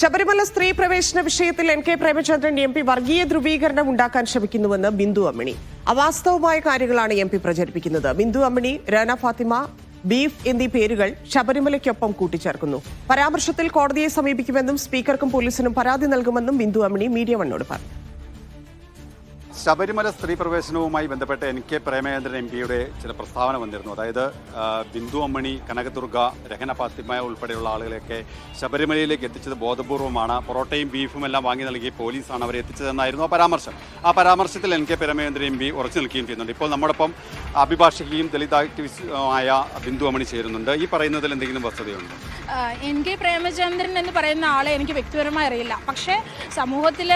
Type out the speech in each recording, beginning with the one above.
ശബരിമല സ്ത്രീ പ്രവേശന വിഷയത്തിൽ N K Premachandran M P വർഗീയ ധ്രുവീകരണം ഉണ്ടാക്കാൻ ശ്രമിക്കുന്നുവെന്ന് ബിന്ദു അമ്മിണി. അവാസ്തവമായ കാര്യങ്ങളാണ് എം പി പ്രചരിപ്പിക്കുന്നത്. ബിന്ദു അമ്മിണി രാന ഫാത്തിമ ബീഫ് എന്നീ പേരുകൾ ശബരിമലയ്ക്കൊപ്പം കൂട്ടിച്ചേർക്കുന്നു. പരാമർശത്തിൽ കോടതിയെ സമീപിക്കുമെന്നും സ്പീക്കർക്കും പോലീസിനും പരാതി നൽകുമെന്നും ബിന്ദു അമ്മിണി മീഡിയ വണ്ണോട് പറഞ്ഞു. ശബരിമല സ്ത്രീ പ്രവേശനവുമായി ബന്ധപ്പെട്ട് എൻ കെ പ്രേമചന്ദ്രൻ എം പിയുടെ ചില പ്രസ്താവന വന്നിരുന്നു. അതായത് ബിന്ദു അമ്മണി കനകദുർഗ രഹന ഫാത്തിമ ഉൾപ്പെടെയുള്ള ആളുകളെയൊക്കെ ശബരിമലയിലേക്ക് എത്തിച്ചത് ബോധപൂർവമാണ്. പൊറോട്ടയും ബീഫും എല്ലാം വാങ്ങി നൽകി പോലീസാണ് അവരെ എത്തിച്ചതെന്നായിരുന്നു ആ പരാമർശം. ആ പരാമർശത്തിൽ N K Premachandran M P ഉറച്ചു നിൽക്കുകയും ചെയ്യുന്നുണ്ട്. ഇപ്പോൾ നമ്മോടൊപ്പം അഭിഭാഷകയും ദളിത് ആക്ടിവിസ്റ്റുമായ ബിന്ദു അമ്മണി ചേരുന്നുണ്ട്. ഈ പറയുന്നതിൽ എന്തെങ്കിലും വസ്തുതയുണ്ട്? എൻ കെ പ്രേമചന്ദ്രൻ എന്ന് പറയുന്ന ആളെ എനിക്ക് വ്യക്തിപരമായി അറിയില്ല. പക്ഷേ സമൂഹത്തിൽ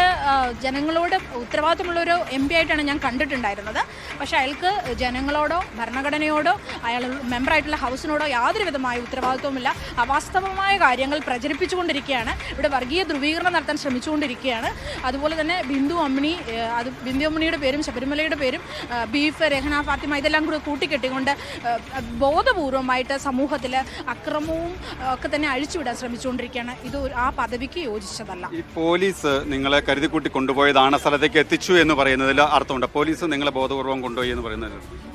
ജനങ്ങളോട് ഉത്തരവാദിത്തമുള്ള ഒരു എം പി ആയിട്ടാണ് ഞാൻ കണ്ടിട്ടുണ്ടായിരുന്നത്. പക്ഷേ അയാൾക്ക് ജനങ്ങളോടോ ഭരണഘടനയോടോ അയാൾ മെമ്പറായിട്ടുള്ള ഹൗസിനോടോ യാതൊരു വിധമായ ഉത്തരവാദിത്വമില്ല അവാസ്തവമായ കാര്യങ്ങൾ പ്രചരിപ്പിച്ചുകൊണ്ടിരിക്കുകയാണ്. ഇവിടെ വർഗീയ ധ്രുവീകരണം നടത്താൻ ശ്രമിച്ചുകൊണ്ടിരിക്കുകയാണ്. അതുപോലെ തന്നെ ബിന്ദു അമ്മിണി അത് ബിന്ദു അമ്മിണിയുടെ പേരും ശബരിമലയുടെ പേരും ബീഫ് രഹന ഫാത്തിമ ഇതെല്ലാം കൂടി കൂട്ടിക്കെട്ടിക്കൊണ്ട് ബോധപൂർവമായിട്ട് സമൂഹത്തിൽ അക്രമവും ഒക്കെ തന്നെ അഴിച്ചുവിടാൻ ശ്രമിച്ചുകൊണ്ടിരിക്കുകയാണ്. ഇത് ആ പദവിക്ക് യോജിച്ചതല്ല. ഈ പോലീസ് നിങ്ങളെ കരുതിക്കൂട്ടി കൊണ്ടുപോയതാണ് സ്ഥലത്തേക്ക് എത്തിച്ചു എന്ന് പറയുന്നതിൽ അർത്ഥമുണ്ട്. പോലീസ് നിങ്ങളെ ബോധപൂർവം കൊണ്ടുപോയി എന്ന് പറയുന്നതിൽ ആ,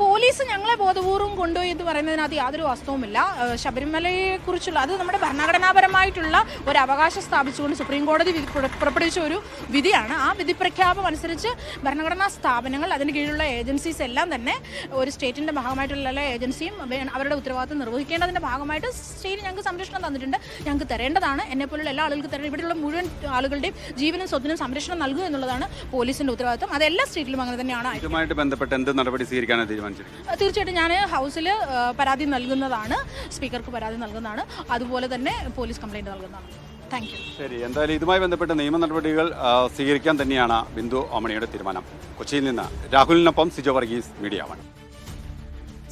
പോലീസ് ഞങ്ങളെ ബോധപൂർവം കൊണ്ടുപോയി എന്ന് പറയുന്നതിനകത്ത് യാതൊരു വസ്തുവുമില്ല. ആ, ശബരിമലയെ കുറിച്ചുള്ള അത് നമ്മുടെ ഭരണഘടനാപരമായിട്ടുള്ള ഒരു അവകാശം സ്ഥാപിച്ചുകൊണ്ട് സുപ്രീം കോടതി പുറപ്പെടുവിച്ച ഒരു വിധിയാണ്. ആ വിധി പ്രഖ്യാപനം അനുസരിച്ച് ഭരണഘടനാ സ്ഥാപനങ്ങൾ അതിന് കീഴിലുള്ള ഏജൻസീസ് എല്ലാം തന്നെ ഒരു സ്റ്റേറ്റിന്റെ ഭാഗമായിട്ടുള്ള എല്ലാ ഏജൻസിയും അവരുടെ ഉത്തരവാദിത്വം നിർവഹിക്കേണ്ടതിന്റെ ഭാഗമായിട്ട് സ്റ്റേറ്റ് ഞങ്ങൾക്ക് സംരക്ഷണം തന്നിട്ടുണ്ട്. ഞങ്ങൾക്ക് തരേണ്ടതാണ്. എന്നെ പോലുള്ള എല്ലാ ആളുകൾക്ക് തരേണ്ട ഇവിടെയുള്ള മുഴുവൻ ആളുകളുടെയും ജീവനും സ്വത്തിനും സംരക്ഷണം നൽകുക എന്നുള്ളതാണ് പോലീസിന്റെ ഉത്തരവാദിത്വം. അത് എല്ലാ സ്റ്റേറ്റിലും അങ്ങനെ തന്നെയാണ്. ബന്ധപ്പെട്ട് എന്ത് നടപടി സ്വീകരിക്കാനാണ് തീരുമാനിച്ചിരിക്കുന്നത് തീർച്ചയായിട്ടും ഞാൻ ഹൗസിൽ പരാതി നൽകുന്നതാണ്. സ്പീക്കർക്ക് പരാതി നൽകുന്നതാണ്. അതുപോലെ തന്നെ പോലീസ് കംപ്ലൈന്റ് നൽകുന്നതാണ്. താങ്ക് യു ശരി എന്തായാലും ഇതുമായി ബന്ധപ്പെട്ട നിയമ നടപടികൾ സ്വീകരിക്കാൻ തന്നെയാണ് ബിന്ദു അമണിയുടെ തീരുമാനം. കൊച്ചിയിൽ നിന്ന് രാഹുലിനൊപ്പം സിജോ വർഗീസ് മീഡിയ വൺ.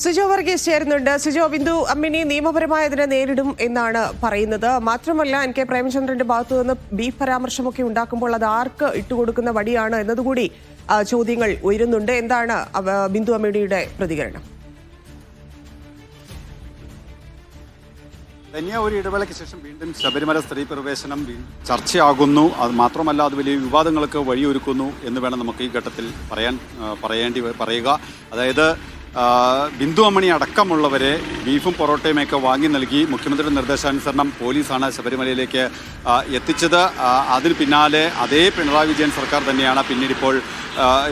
സിജോ വർഗീസ് ചേരുന്നുണ്ട്. സുജോ ബിന്ദു അമ്മിനി നിയമപരമായതിനെ നേരിടും എന്നാണ് പറയുന്നത്. മാത്രമല്ല എൻ കെ പ്രേമചന്ദ്രന്റെ ഭാഗത്തു നിന്ന് ബീഫ് പരാമർശമൊക്കെ ഉണ്ടാക്കുമ്പോൾ അത് ആർക്ക് ഇട്ടുകൊടുക്കുന്ന വടിയാണ് എന്നതുകൂടി ചോദ്യങ്ങൾ ഉയരുന്നുണ്ട്. എന്താണ് ബിന്ദു അമ്മിണിയുടെ പ്രതികരണം? ധന്യ ഒരു ഇടവേളയ്ക്ക് ശേഷം വീണ്ടും ശബരിമല സ്ത്രീ പ്രവേശനം ചർച്ചയാകുന്നു. അത് മാത്രമല്ല അത് വലിയ വിവാദങ്ങൾക്ക് വഴിയൊരുക്കുന്നു എന്ന് വേണം നമുക്ക് ഈ ഘട്ടത്തിൽ പറയാൻ പറയേണ്ടി പറയുക. അതായത് ബിന്ദു അമ്മണി അടക്കമുള്ളവരെ ബീഫും പൊറോട്ടയുമൊക്കെ വാങ്ങി നൽകി മുഖ്യമന്ത്രിയുടെ നിർദ്ദേശാനുസരണം പോലീസാണ് ശബരിമലയിലേക്ക് എത്തിച്ചത്. അതിന് പിന്നാലെ അതേ പിണറായി വിജയൻ സർക്കാർ തന്നെയാണ് പിന്നീട് ഇപ്പോൾ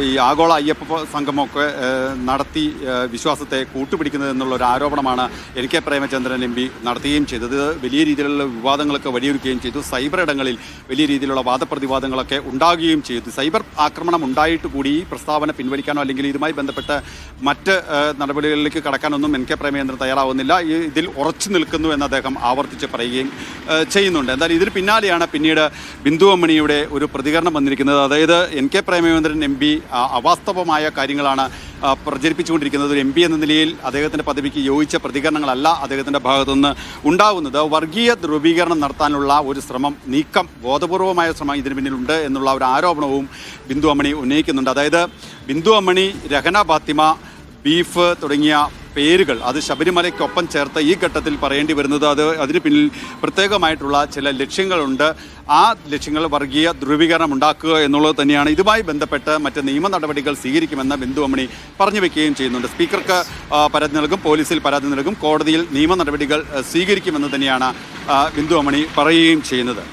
ഈ ആഗോള അയ്യപ്പ സംഘമൊക്കെ നടത്തി വിശ്വാസത്തെ കൂട്ടുപിടിക്കുന്നത് എന്നുള്ള ഒരു ആരോപണമാണ് N K Premachandran M P നടത്തുകയും ചെയ്തത്. വലിയ രീതിയിലുള്ള വിവാദങ്ങളൊക്കെ വഴിയൊരുക്കുകയും ചെയ്തു. സൈബർ ഇടങ്ങളിൽ വലിയ രീതിയിലുള്ള വാദപ്രതിവാദങ്ങളൊക്കെ ഉണ്ടാകുകയും ചെയ്തു. സൈബർ ആക്രമണം ഉണ്ടായിട്ട് കൂടി ഈ പ്രസ്താവന പിൻവലിക്കാനോ അല്ലെങ്കിൽ ഇതുമായി ബന്ധപ്പെട്ട് മറ്റ് നടപടികളിലേക്ക് കടക്കാനൊന്നും എൻ കെ പ്രേമചന്ദ്രൻ തയ്യാറാവുന്നില്ല. ഇതിൽ ഉറച്ചു നിൽക്കുന്നു എന്ന് അദ്ദേഹം ആവർത്തിച്ച് പറയുകയും ചെയ്യുന്നുണ്ട്. എന്തായാലും ഇതിന് പിന്നാലെയാണ് പിന്നീട് ബിന്ദു അമ്മണിയുടെ ഒരു പ്രതികരണം വന്നിരിക്കുന്നത്. അതായത് N K Premachandran M P അവാസ്തവമായ കാര്യങ്ങളാണ് പ്രചരിപ്പിച്ചുകൊണ്ടിരിക്കുന്നത്. ഒരു എം പി എന്ന നിലയിൽ അദ്ദേഹത്തിന്റെ പദവിക്ക് യോജിച്ച പ്രതികരണങ്ങളല്ല അദ്ദേഹത്തിന്റെ ഭാഗത്തുനിന്ന് ഉണ്ടാവുന്നത്. വർഗീയ ധ്രുവീകരണം നടത്താനുള്ള ഒരു ശ്രമം നീക്കം ബോധപൂർവമായ ശ്രമം ഇതിന് പിന്നിലുണ്ട് എന്നുള്ള ഒരു ആരോപണവും ബിന്ദു അമ്മണി ഉന്നയിക്കുന്നുണ്ട്. അതായത് ബിന്ദു അമ്മണി രഹന ഫാത്തിമ ബീഫ് തുടങ്ങിയ പേരുകൾ അത് ശബരിമലയ്ക്കൊപ്പം ചേർത്ത ഈ ഘട്ടത്തിൽ പറയേണ്ടി വരുന്നത് അത് അതിന് പിന്നിൽ പ്രത്യേകമായിട്ടുള്ള ചില ലക്ഷ്യങ്ങളുണ്ട്. ആ ലക്ഷ്യങ്ങൾ വർഗീയ ധ്രുവീകരണം ഉണ്ടാക്കുക എന്നുള്ളത് തന്നെയാണ്. ഇതുമായി ബന്ധപ്പെട്ട് മറ്റ് നിയമ നടപടികൾ സ്വീകരിക്കുമെന്ന് ബിന്ദു അമ്മണി പറഞ്ഞു വെക്കുകയും ചെയ്യുന്നുണ്ട്. സ്പീക്കർക്ക് പരാതി നൽകും പോലീസിൽ പരാതി നൽകും കോടതിയിൽ നിയമ നടപടികൾ സ്വീകരിക്കുമെന്ന് തന്നെയാണ് ആ, ബിന്ദു അമ്മണി പറയുകയും ചെയ്യുന്നത്.